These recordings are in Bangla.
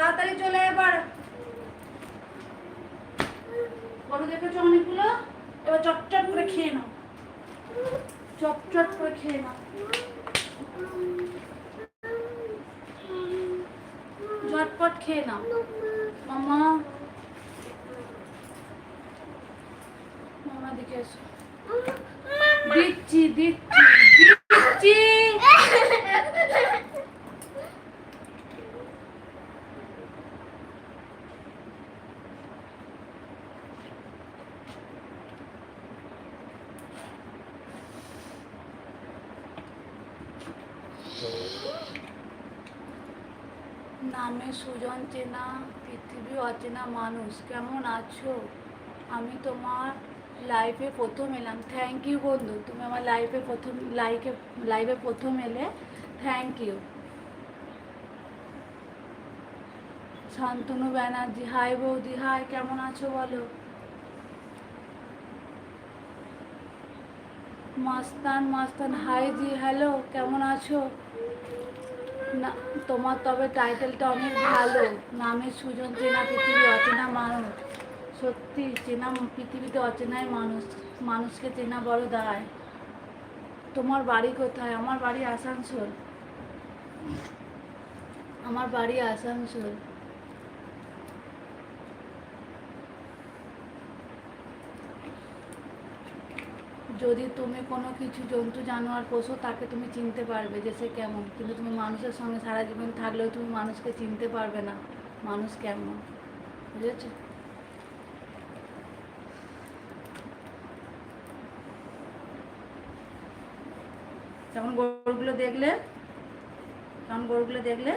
তাড়াতাড়ি চলে এবার। বড় দেখেছ অনেকগুলো। এবার চটচট করে খেয়ে নাও। চটচট করে খেয়ে নাও। ঝটপট খেয়ে নাও। মামা। মামা দিকে এসো। দিচ্ছি দিচ্ছি দিচ্ছি নামে সুজন চেনা পৃথিবী অচেনা মানুষ। কেমন আছো? আমি তোমার লাইফে প্রথম এলাম। থ্যাংক ইউ বন্ধু, তুমি আমার লাইফে প্রথম লাইফে লাইভে প্রথম এলে। Thank you Shantanu Banerjee hi বৌদি হাই কেমন আছো বলো? মাস্তান মাস্তান হাই জি হ্যালো কেমন আছো? না, তোমার তবে টাইটেলটা অনেক ভালো। নামে সুজন, চেনা পৃথিবী, অচেনা মানুষ। সত্যি, চেনা পৃথিবীতে অচেনাই মানুষ। মানুষকে চেনা বড় দায়। তোমার বাড়ি কোথায়? আমার বাড়ি আসানসোল। আমার বাড়ি আসানসোল। যদি তুমি কোনো কিছু জন্তু, জানোয়ার পোষো তাকে তুমি চিনতে পারবে যে সে কেমন। কিন্তু তুমি মানুষের সঙ্গে সারা জীবন থাকলেও তুমি মানুষকে চিনতে পারবে না মানুষ কেমন। বুঝেছ কেমন গরুগুলো দেখলে কেমন গরুগুলো দেখলে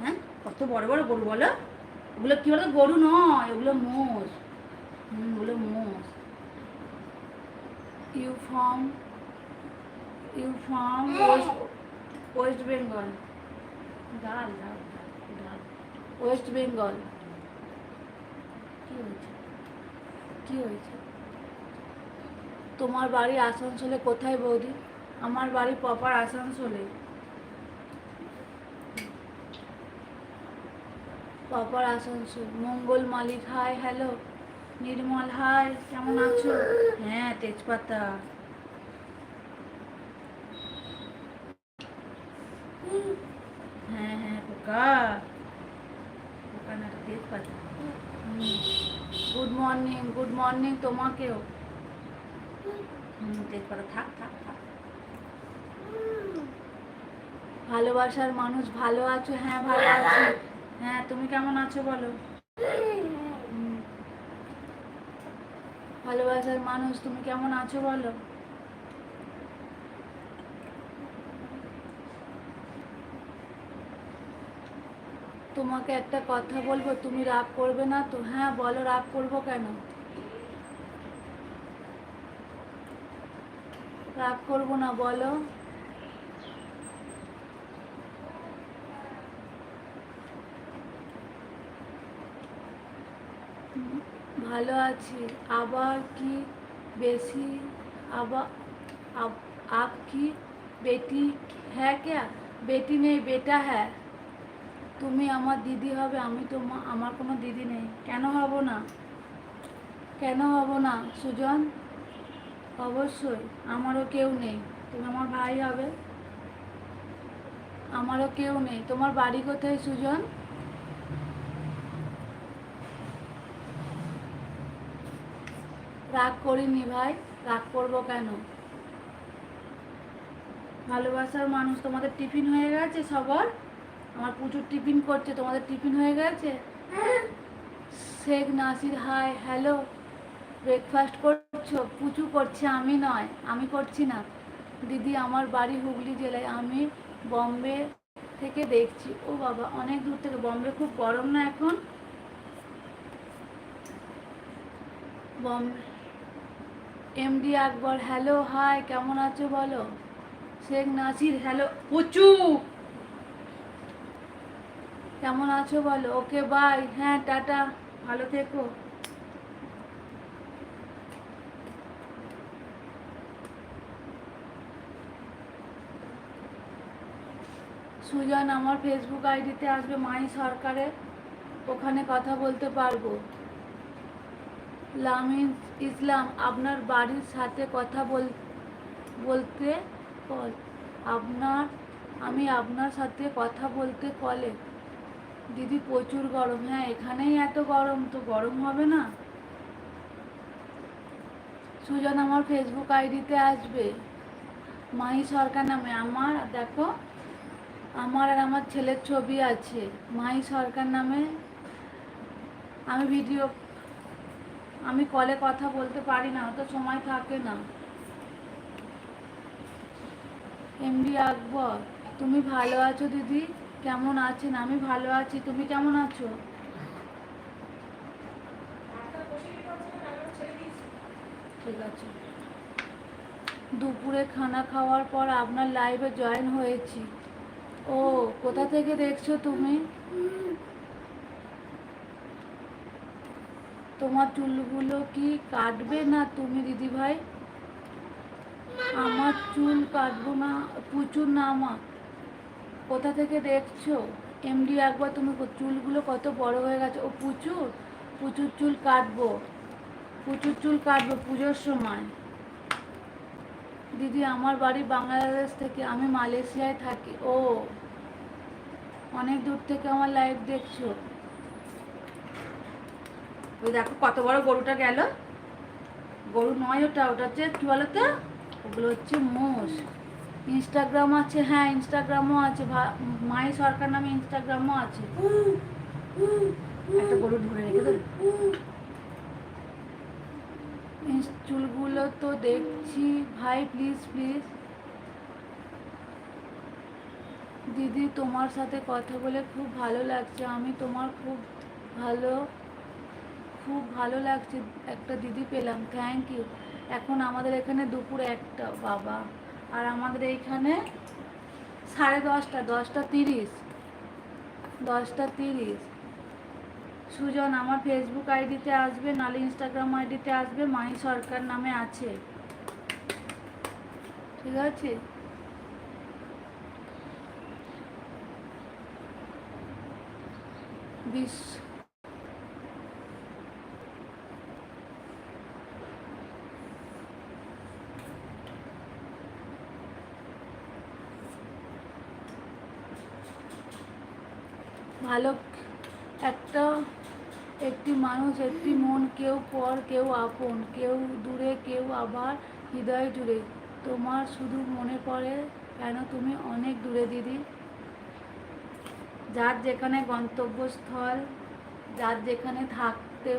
হ্যাঁ কত বড় বড় গরু বলো? ওগুলো কি বলো গরু নয়, ওগুলো মোষ। হুম, ওগুলো মোষ। You from you from West West Bengal. ডাল ডাল ওয়েস্ট বেঙ্গল। কি হয়েছে? কি হয়েছে? তোমার বাড়ি আসানসোলে কোথায় বৌদি? আমার বাড়ি প্রপার আসানসোলে। Proper Asansol. Mangal Malik hi hello. Nirmal, hi, কেমন আছো? হ্যাঁ তেজপাতা। হ্যাঁ হ্যাঁ পোকা পোকা না, তেজপাতা। গুড মর্নিং গুড মর্নিং তোমাকেও। হুম, তেজপাতা থাক থাক থাক। ভালোবাসার মানুষ ভালো আছো? হ্যাঁ ভালো আছো। হ্যাঁ তুমি কেমন আছো বলো। ভালোবাসার মানুষ, তুমি কেমন আছো বলো? তোমাকে একটা কথা বলব, তুমি রাগ করবে না তো? হ্যাঁ বলো রাগ করব কেন? রাগ করব না, বলো। ভালো আছি। আবার কি বেশি? আবার আব- আপ কি বেটি? হ্যাঁ ক্যা বেটি নেই, বেটা হ্যাঁ। তুমি আমার দিদি হবে, আমি তো আমার কোনো দিদি নেই। কেন হব না? কেন হব না, সুজন? অবশ্যই, আমারও কেউ নেই। তুমি আমার ভাই হবে? আমারও কেউ নেই। তোমার বাড়ি কোথায়, সুজন? রাগ করিনি ভাই, রাগ করব কেন? ভালোবাসার মানুষ, তোমাদের টিফিন হয়ে গেছে সবার? আমার প্রচুর টিফিন করছে, তোমাদের টিফিন হয়ে গেছে? Sheikh Nasir, hi, hello. Breakfast করছ পুচু করছে আমি নয়, আমি করছি না। দিদি, আমার বাড়ি হুগলি জেলায়, আমি বম্বে থেকে দেখছি। ও বাবা, অনেক দূর থেকে, বম্বে খুব গরম না এখন? Bombay MD Akbar hello hi কেমন আছো বলো? শেখ নাসির হ্যালো পুচু কেমন আছো বলো? ওকে বাই হ্যাঁ টাটা, ভালো থেকো। সুজন, আমার ফেসবুক আইডিতে আসবে মাই সরকারে ওখানে কথা বলতে পারব। লামিন ইসলাম, আপনার বাড়ির সাথে কথা বল, বলতে কল। আপনার, আমি আপনার সাথে কথা বলতে কলে। দিদি প্রচুর গরম। হ্যাঁ এখানেই এত গরম, তো গরম হবে না? সুজন আমার ফেসবুক আইডিতে আসবে। মাহি সরকার নামে। আমার, দেখো, আমার আর আমার ছেলের ছবি আছে। মাহি সরকার নামে। আমি ভিডিও আমি কলে কথা বলতে পারি না, অত সময় থাকে না। এমডি আকবর, তুমি ভালো আছো দিদি? কেমন আছেন? আমি ভালো আছি, তুমি কেমন আছো? ঠিক আছে। দুপুরে খানা খাওয়ার পর আপনার লাইভে জয়েন হয়েছি। ও, কোথা থেকে দেখছ তুমি? তোমার চুলগুলো কি কাটবে না তুমি দিদি ভাই আমার চুল কাটবো না, প্রচুর না আমার কোথা থেকে দেখছ? এমডি একবার তুমি চুলগুলো কত বড় হয়ে গেছে। ও প্রচুর প্রচুর চুল কাটবো, প্রচুর চুল কাটবো পুজোর সময়। দিদি, আমার বাড়ি বাংলাদেশ থেকে, আমি মালয়েশিয়ায় থাকি। ও, অনেক দূর থেকে আমার লাইভ দেখছ। ওই দেখো কত বড় গরুটা গেল। গরু নয় ওটা ওটা হচ্ছে কী বলো তো ওগুলো হচ্ছে মোষ। ইনস্টাগ্রাম আছে হ্যাঁ ইনস্টাগ্রামও আছে। মাই সরকার নামে ইনস্টাগ্রামও আছে। একটা গরু ধরে রেখে দেবে চুলগুলো তো দেখছি। ভাই প্লিজ প্লিজ দিদি, তোমার সাথে কথা বলে খুব ভালো লাগছে। আমি তোমার খুব ভালো খুব ভালো লাগছে, একটা দিদি পেলাম থ্যাংক ইউ এখন আমাদের এখানে দুপুর একটা, বাবা। আর আমাদের এইখানে সাড়ে দশটা দশটা তিরিশ দশটা তিরিশ। সুজন, আমার ফেসবুক আইডিতে আসবে নালে ইনস্টাগ্রাম আইডিতে আসবে মাই সরকার নামে আছে। ঠিক আছে? বিশ ভালো একটা, একটি মানুষ, একটি মন, কেউ পর, কেউ আপন, কেউ দূরে, কেউ আবার হৃদয় জুড়ে। তোমার শুধু মনে পড়ে কেন তুমি অনেক দূরে, দিদি? যার যেখানে গন্তব্যস্থল, যার যেখানে থাকতে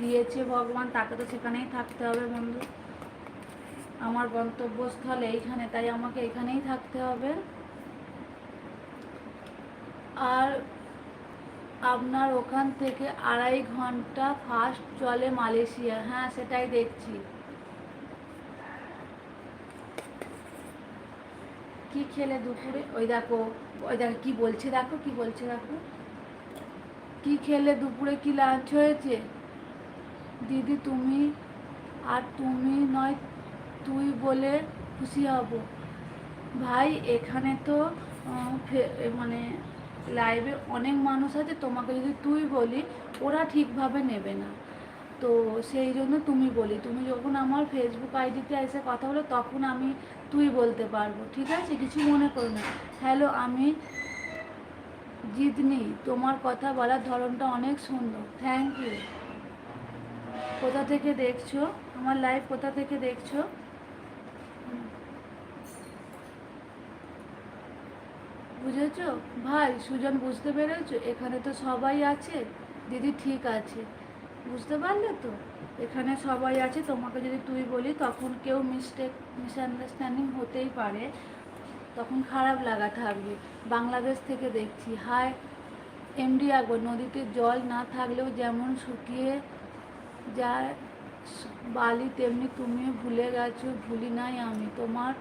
দিয়েছে ভগবান, তাকে তো সেখানেই থাকতে হবে বন্ধু। আমার গন্তব্যস্থল এইখানে, তাই আমাকে এখানেই থাকতে হবে। আর আপনার ওখান থেকে আড়াই ঘণ্টা ফাস্ট চলে মালয়েশিয়া। হ্যাঁ সেটাই দেখছি। কি খেলে দুপুরে? ওই দেখো ওই দেখো, কি বলছে দেখো, কি বলছে দেখো। কি খেলে দুপুরে কি লাঞ্চ হয়েছে? দিদি, তুমি আর তুমি নয়, তুই বলে খুশি হব। ভাই, এখানে তো মানে লাইভে অনেক মানুষ আছে, তোমাকে যদি তুই বলি, ওরা ঠিকভাবে নেবে না। তো সেই জন্য তুমি বলি, তুমি যখন আমার ফেসবুক আইডিতে এসে কথা বলো, তখন আমি তুই বলতে পারব, ঠিক আছে? কিছু মনে করো না। হ্যালো আমি জিতনি তোমার কথা বলার ধরনটা অনেক সুন্দর। থ্যাংক ইউ কোথা থেকে দেখছ? আমার লাইভ কোথা থেকে দেখছ? বুঝেছ? ভাই, সুজন বুঝতে পেরেছ? এখানে তো সবাই আছে। দিদি ঠিক আছে। বুঝতে পারলে তো? এখানে সবাই আছে। তোমাকে যদি তুই বলি, তখন কেউ মিস্টেক মিসআন্ডারস্ট্যান্ডিং হতেই পারে। তখন খারাপ লাগা থাকবে। বাংলাদেশ থেকে দেখছি। হাই এমডি আকবর নদীতে জল না থাকলেও যেমন শুকিয়ে যায়, বালি তেমনি তুমিও ভুলে গেছো। ভুলি নাই আমি। তোমার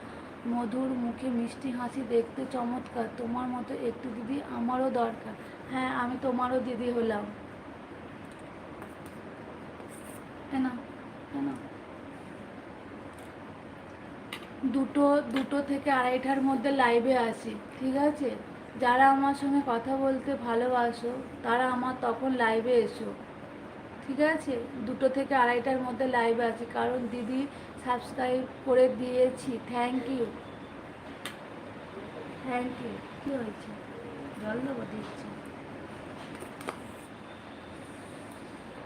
মধুর মুখে মিষ্টি হাসি দেখতে চমৎকার। তোমার মতো একটু দিদি আমারও দরকার। হ্যাঁ আমি তোমারও দিদি হলাম। কেন কেন দুটো দুটো থেকে আড়াইটার মধ্যে লাইভে আসি, ঠিক আছে? যারা আমার সঙ্গে কথা বলতে ভালোবাসো, তারা আমার তখন লাইভে এসো, ঠিক আছে? দুটো থেকে আড়াইটার মধ্যে লাইভে আছি কারণ দিদি সাবস্ক্রাইব করে দিয়েছি। থ্যাংক ইউ থ্যাংক ইউ কী হয়েছে? জল দেবো দিচ্ছি।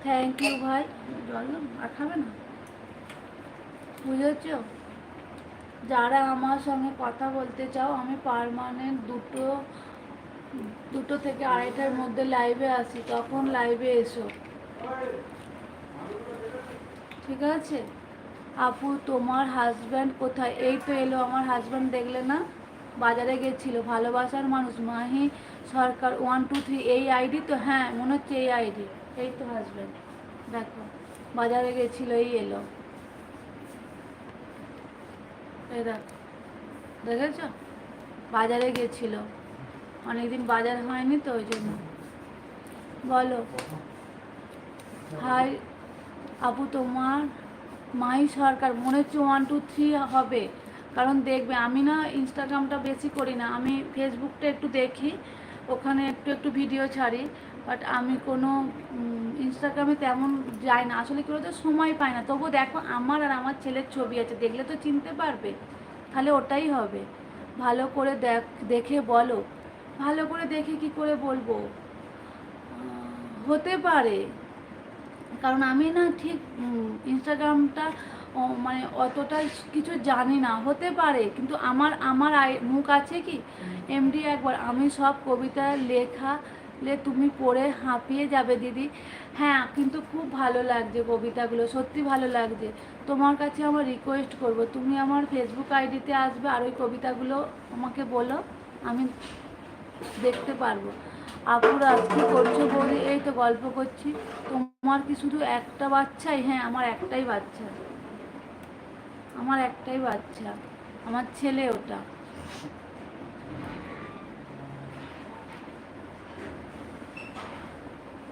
থ্যাংক ইউ ভাই। জল আর খাবে না? বুঝেছ? যারা আমার সঙ্গে কথা বলতে চাও, আমি পারমানেন্ট দুটো দুটো থেকে আড়াইটার মধ্যে লাইভে আসি তখন লাইভে এসো। ঠিক আছে? আপু, তোমার হাজব্যান্ড কোথায়? এই তো এলো, আমার হাজব্যান্ড দেখলে না? বাজারে গেছিল, ভালোবাসার মানুষ। Mahi, Sarkar one two three এই আইডি তো? হ্যাঁ মনে হচ্ছে এই আইডি এই তো হাজব্যান্ড দেখো, বাজারে গেছিল, এই এলো। এই দেখ, দেখেছ? বাজারে গেছিল। অনেকদিন বাজার হয়নি তো, ওই জন্য। বলো। হাই আপু, তোমার মাই সরকার, মনে হচ্ছে ওয়ান টু থ্রি হবে। কারণ দেখবে, আমি না ইনস্টাগ্রামটা বেশি করি না। আমি ফেসবুকটা একটু দেখি, ওখানে একটু একটু ভিডিও ছাড়ি। বাট আমি কোনো ইনস্টাগ্রামে তেমন যাই না। আসলে কী বলতো, সময় পাই না। তবুও দেখো, আমার আর আমার ছেলের ছবি আছে। দেখলে তো চিনতে পারবে। তাহলে ওটাই হবে। ভালো করে দেখ, দেখে বলো। ভালো করে দেখে কি করে বলব? হতে পারে। কারণ আমি না ঠিক ইনস্টাগ্রামটা মানে অতটা কিছু জানি না। হতে পারে কিন্তু আমার আমার মুখ আছে কি? এমডি একবার আমি সব কবিতা লেখা লে তুমি পড়ে হাঁপিয়ে যাবে দিদি। হ্যাঁ কিন্তু খুব ভালো লাগছে কবিতাগুলো সত্যি ভালো লাগছে। তোমার কাছে আমার রিকোয়েস্ট করব তুমি আমার ফেসবুক আইডিতে আসবে আর ওই কবিতাগুলো আমাকে বলো আমি দেখতে পারব। আপুরা কি করছ বৌদি এই তো গল্প করছি। তোমার কি শুধু একটা বাচ্চাই? হ্যাঁ আমার একটাই বাচ্চা। আমার একটাই বাচ্চা। আমার ছেলে ওটা।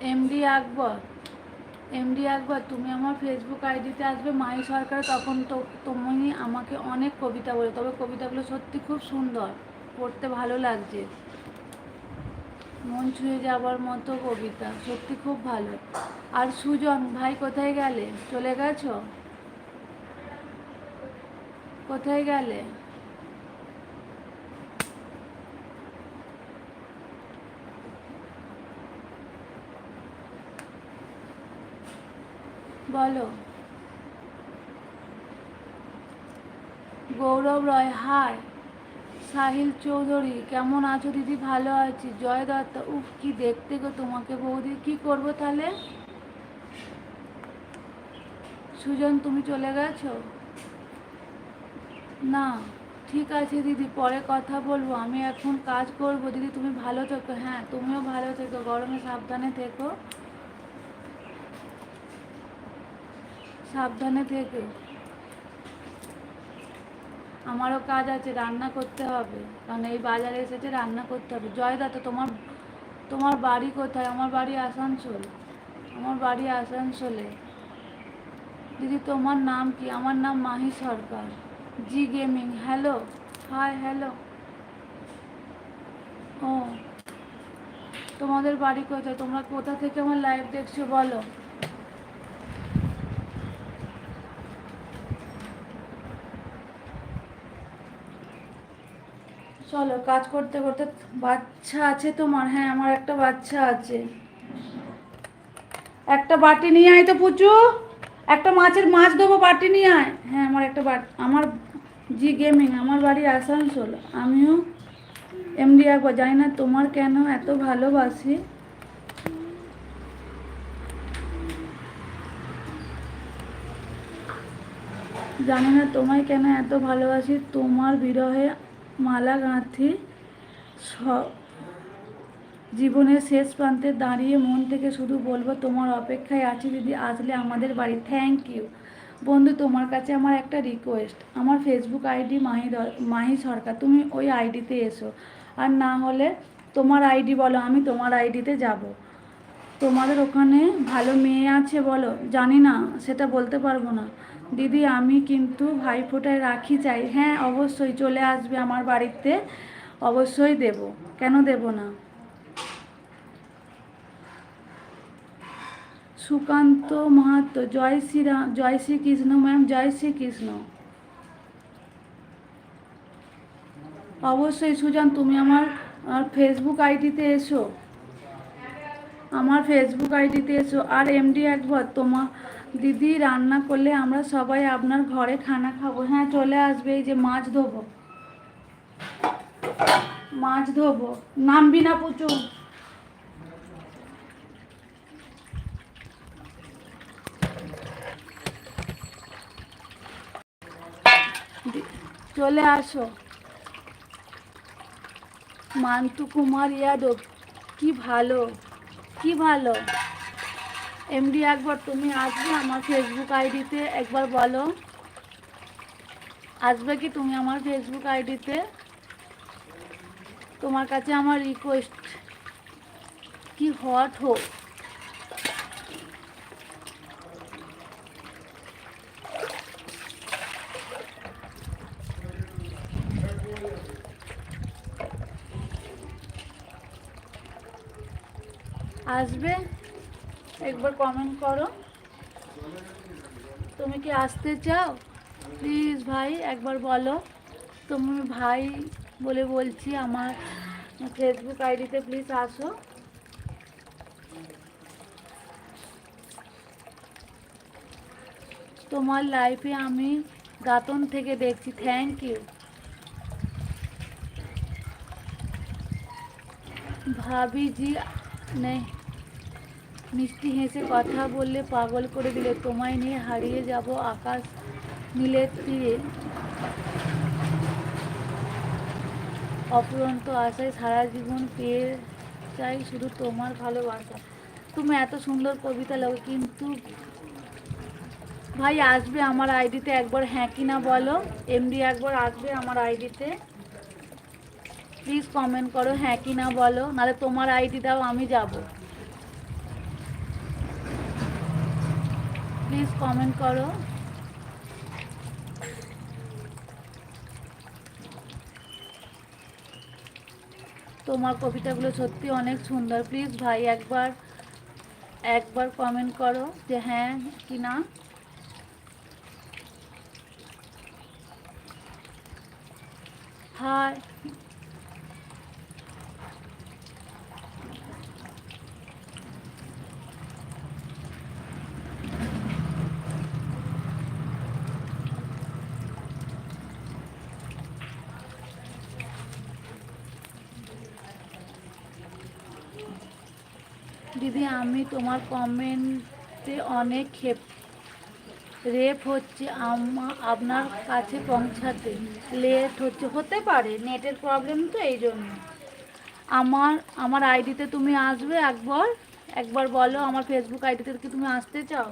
এমডি আকবর। এমডি আকবর, তুমি আমার ফেসবুক আইডিতে আসবে। মাই সরকার তখন তো তুমি আমাকে অনেক কবিতা বলে, তবে কবিতাগুলো সত্যি খুব সুন্দর। পড়তে ভালো লাগছে। মন ছুঁয়ে যাবার মতো কবিতা, সত্যি খুব ভালো। আর সুজন, ভাই কোথায় গেলে? চলে গেছো? কোথায় গেলে? বলো। গৌরব রয় হাই সাহিল চৌধুরী, কেমন আছো দিদি? ভালো আছি। জয় দত্ত উফ, কি দেখতে গো তোমাকে বৌদি। কি করব তাহলে? সুজন, তুমি চলে গেছো? না, ঠিক আছে দিদি, পরে কথা বলব। আমি এখন কাজ করব। দিদি, তুমি ভালো থেকো। হ্যাঁ তুমিও ভালো থেকো। গরমে সাবধানে থেকো। সাবধানে থেকে। আমারও কাজ আছে, রান্না করতে হবে। কারণ এই বাজারে এসেছে, রান্না করতে হবে। জয়দাতা তোমার তোমার বাড়ি কোথায়? আমার বাড়ি আসানসোল। আমার বাড়ি আসানসোলে। দিদি, তোমার নাম কি? আমার নাম Mahi Sarkar. G gaming. Hello? Hi, hello? ও। তোমাদের বাড়ি কোথায়? তোমরা কোথা থেকে আমার লাইভ দেখছ বলো? চলো, কাজ করতে করতে বাচ্চা আছে তোমার হ্যাঁ আমার একটা বাচ্চা আছে। একটা বাটি নিয়ে আয় তো পুচু, একটা মাছের মাছ দেবো, বাটি নিয়ে আয়। হ্যাঁ আমার একটা বাট, আমার জি গেমিং, আমার বাড়ি আসানসোল, আমিও এমডি আকবর জানি না তোমার কেন এত ভালোবাসি। জানি না তোমায় কেন এত ভালোবাসি, তোমার বিরহে মালা গাঁথি জীবনের শেষ প্রান্তে দাঁড়িয়ে মন থেকে শুধু বলব, তোমার অপেক্ষায় আছি দিদি, আসলে আমাদের বাড়ি। থ্যাংক ইউ বন্ধু, তোমার কাছে আমার একটা রিকোয়েস্ট আমার ফেসবুক আইডি মাহি মাহি সরকার। তুমি ওই আইডিতে এসো। আর না হলে তোমার আইডি বলো, আমি তোমার আইডিতে যাব। তোমাদের ওখানে ভালো মেয়ে আছে বলো? জানি না, সেটা বলতে পারব না। দিদি, আমি কিন্তু ভাইফোঁটায় রাখি চাই। হ্যাঁ অবশ্যই চলে আসবে আমার বাড়িতে। অবশ্যই দেব। কেন দেব না? সুকান্ত মাহাতো, জয় শ্রীরাম জয় শ্রীকৃষ্ণ ম্যাম, জয় শ্রীকৃষ্ণ। অবশ্যই সুজান, তুমি আমার ফেসবুক আইডিতে এসো। আমার ফেসবুক আইডিতে এসো আর এমডি একবার তোমার দিদি রান্না করলে আমরা সবাই আপনার ঘরে খানা খাব। হ্যাঁ চলে আসবে, এই যে মাছ ধোবো। মাছ ধোবো। নামবি না প্রচুর চলে আসো। মান্তু কুমার ইয়াদব, কি ভালো। কি ভালো? এমডি একবার তুমি আসবে আমার ফেসবুক আইডিতে একবার বলো। আসবে কি তুমি আমার ফেসবুক আইডিতে তোমার কাছে আমার রিকোয়েস্ট কি হট হোক। আসবে? একবার কমেন্ট করো। তুমি কি আসতে চাও? প্লিজ ভাই, একবার বলো। তুমি ভাই বলে বলছি, আমার ফেসবুক আইডিতে প্লিজ আসো। তোমার লাইফে আমি দাতন থেকে দেখছি। থ্যাংক ইউ ভাবিজি নেই মিষ্টি হেসে কথা বললে পাগল করে দিলে, তোমায় নিয়ে হারিয়ে যাব আকাশ নীলের তীরে। অপুরন্ত আশায় সারা জীবন পেয়ে চাই শুধু তোমার ভালোবাসা। তুমি এত সুন্দর কবিতা লেখো, কিন্তু ভাই আসবে আমার আইডিতে একবার হ্যাঁ কি না বলো? এমডি একবার আসবে আমার আইডিতে। প্লিজ কমেন্ট করো হ্যাঁ কি না বলো? নাহলে তোমার আইডি দাও আমি যাব। প্লিজ কমেন্ট করো। তোমার কবিতাগুলো সত্যি অনেক সুন্দর। প্লিজ ভাই একবার একবার কমেন্ট করো যে হ্যাঁ কি না। হাই দিদি আমি তোমার কমেন্টে অনেক ক্ষেপ, রেপ হচ্ছে আপনার কাছে পৌঁছাতে। লেট হচ্ছে, হতে পারে, নেটের প্রবলেম তো এই জন্য। আমার আমার আইডিতে তুমি আসবে একবার? একবার বলো, আমার ফেসবুক আইডিতে কি তুমি আসতে চাও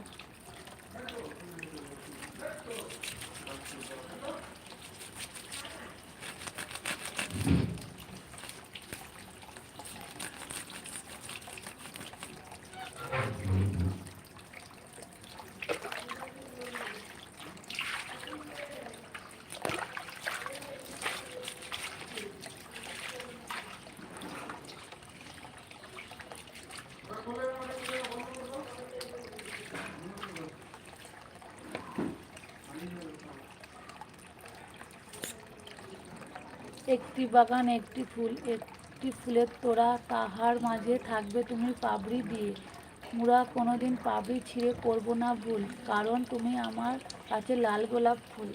একটি বাগান একটি ফুল, একটি ফুলের তোড়া তাহার মাঝে থাকবে তুমি পাবড়ি দিয়ে। মুরা কোনোদিন পাবড়ি ছিঁড়ে করব না ভুল, কারণ তুমি আমার কাছে লাল গোলাপ ফুল।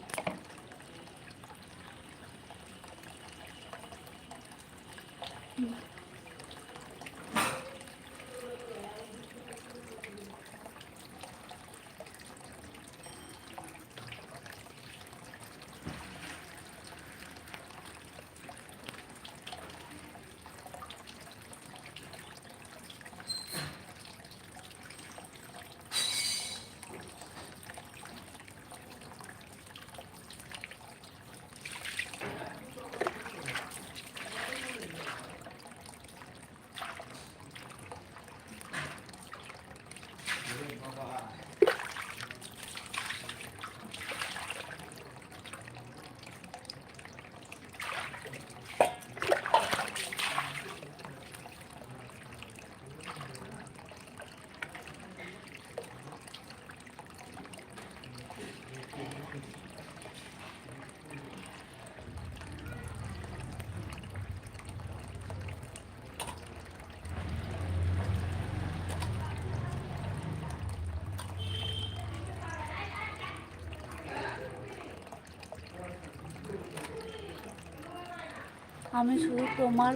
আমি শুধু তোমার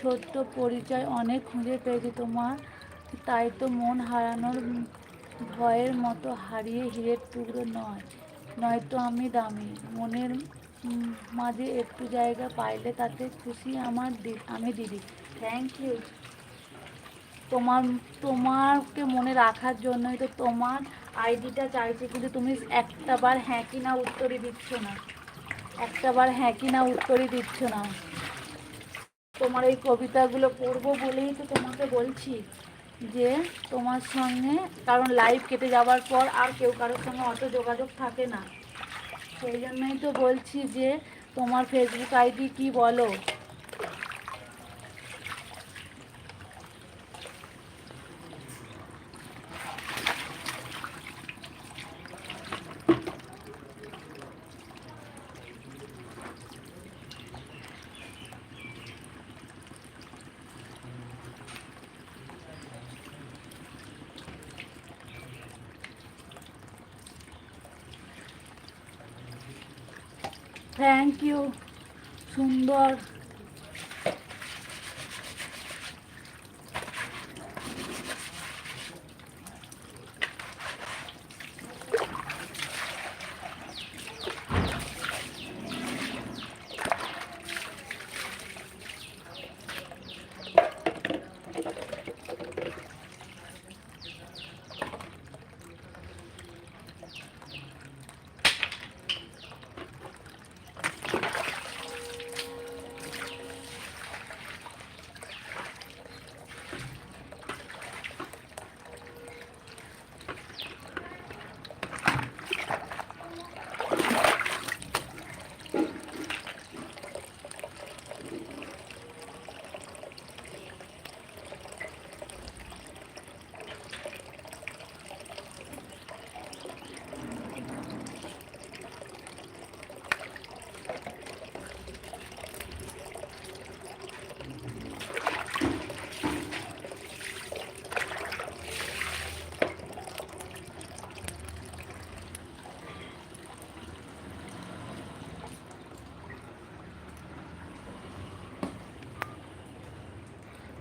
ছোট্ট পরিচয় অনেক খুঁজে পেয়েছি, তোমার। তাই তো মন হারানোর ভয়ের মতো হারিয়ে হীরের টুকরো নয়, নয়তো আমি দামি। মনের মাঝে একটু জায়গা পাইলে তাতে খুশি আমার আমি দিদি। থ্যাংক ইউ তোমার, তোমাকে মনে রাখার জন্যই তো তোমার আইডিটা চাইছি, কিন্তু তুমি একটা বার হ্যাঁ কি না উত্তরই দিচ্ছ না। একটা বার হ্যাঁ কি না উত্তরই দিচ্ছ না। তোমার এই কবিতাগুলো পড়ব বলেই তো তোমাকে বলছি যে তোমার সঙ্গে, কারণ লাইভ কেটে যাওয়ার পর আর কেউ কারোর সঙ্গে অত যোগাযোগ থাকে না। সেই জন্যই তো বলছি যে তোমার ফেসবুক আইডি কি বলো? থ্যাংক ইউ সুন্দর।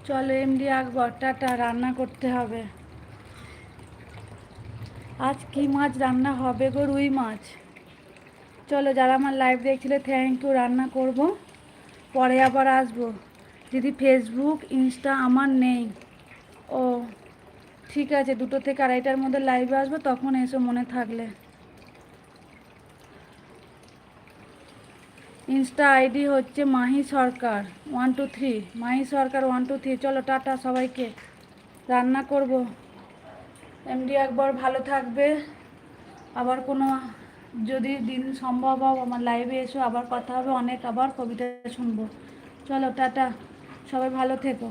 চলো এমডি আকবর, টাটা, রান্না করতে হবে। আজ কি মাছ রান্না হবে গো রুই মাছ? চলো যারা আমার লাইভ দেখছিলে থ্যাংক ইউ রান্না করব। পরে আবার আসব। দিদি ফেসবুক ইনস্টা আমার নেই, ও, ঠিক আছে, দুটো থেকে আড়াইটার মধ্যে লাইভে আসব, তখন এসো মনে থাকলে। ইনস্টা আইডি হচ্ছে Mahi Sarkar one two three Mahi Sarkar one two three চলো, টাটা সবাইকে। রান্না করব। এমডি একবার ভালো থাকবে। আবার কোনো, যদি দিন সম্ভব হয়, আমার লাইভে এসো। আবার কথা হবে, অনেক আবার কবিতা শুনব। চলো, টাটা। সবাই ভালো থেকো।